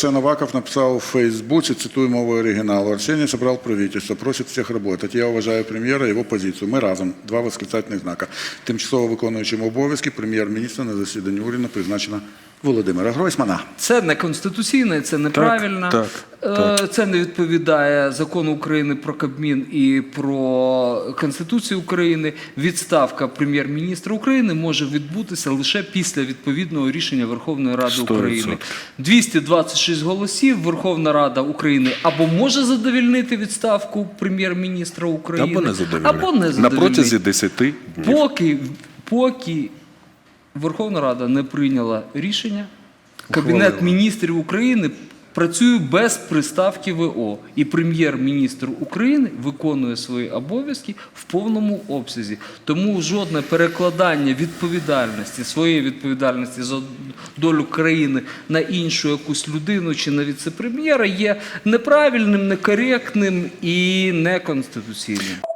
Це Новаков написав у Фейсбуці, цитую мову оригіналу. Арсений собрал правительство, просить всіх работать. Я вважаю прем'єра, його позицію. Ми разом. Два восклицательних знака. Тимчасово виконуючим обов'язки прем'єр-міністра на засіданні уряду призначена Володимира Гройсмана. Це не конституційне, це неправильно. так, Е, Це не відповідає закону України про Кабмін і про Конституцію України. Відставка прем'єр-міністра України може відбутися лише після відповідного рішення Верховної Ради Сто України. 226 голосів. Верховна Рада України або може задовільнити відставку прем'єр-міністра України, Або не задовільнити. або не На протязі 10 днів. Поки, поки Верховна Рада не прийняла рішення, Кабінет міністрів України працює без приставки ВО. І прем'єр-міністр України виконує свої обов'язки в повному обсязі. Тому жодне перекладання відповідальності, своєї відповідальності за долю країни на іншу якусь людину чи на віце-прем'єра є неправильним, некоректним і неконституційним.